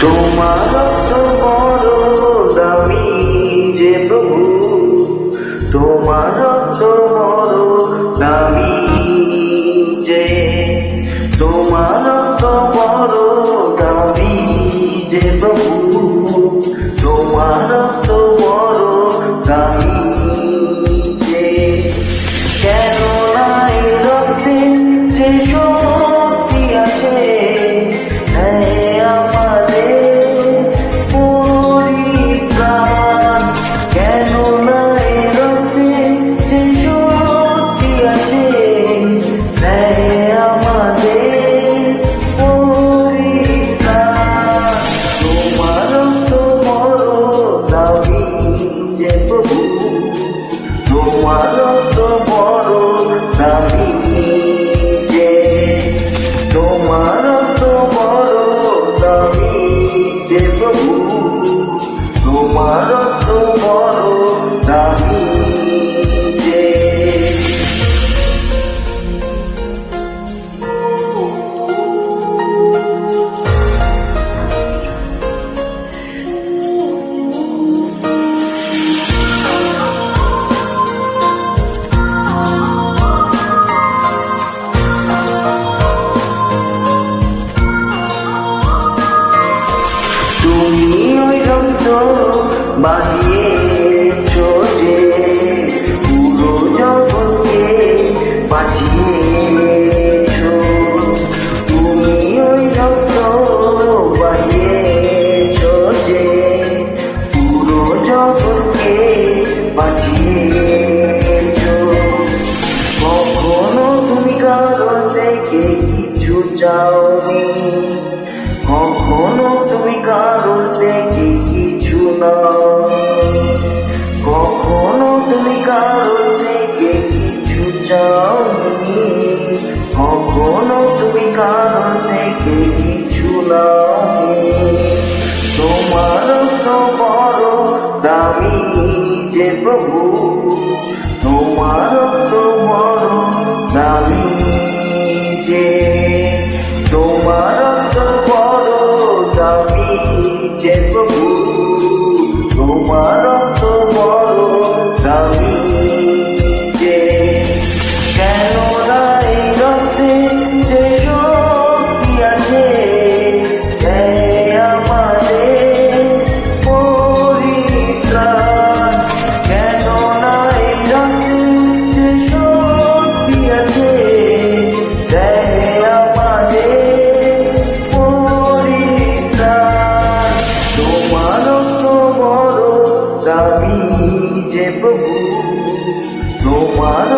তোমার বড় দামি যে প্রভু 좋아 থেকে কিছু চাওনি কখনো তুমি কারও দেখে কিছু নাওনি। কখনো তুমি কারও দেখে কিছু চাওনি। কখনো তুমি কারও দেখে কিছু নাও যে প্রভু তোমার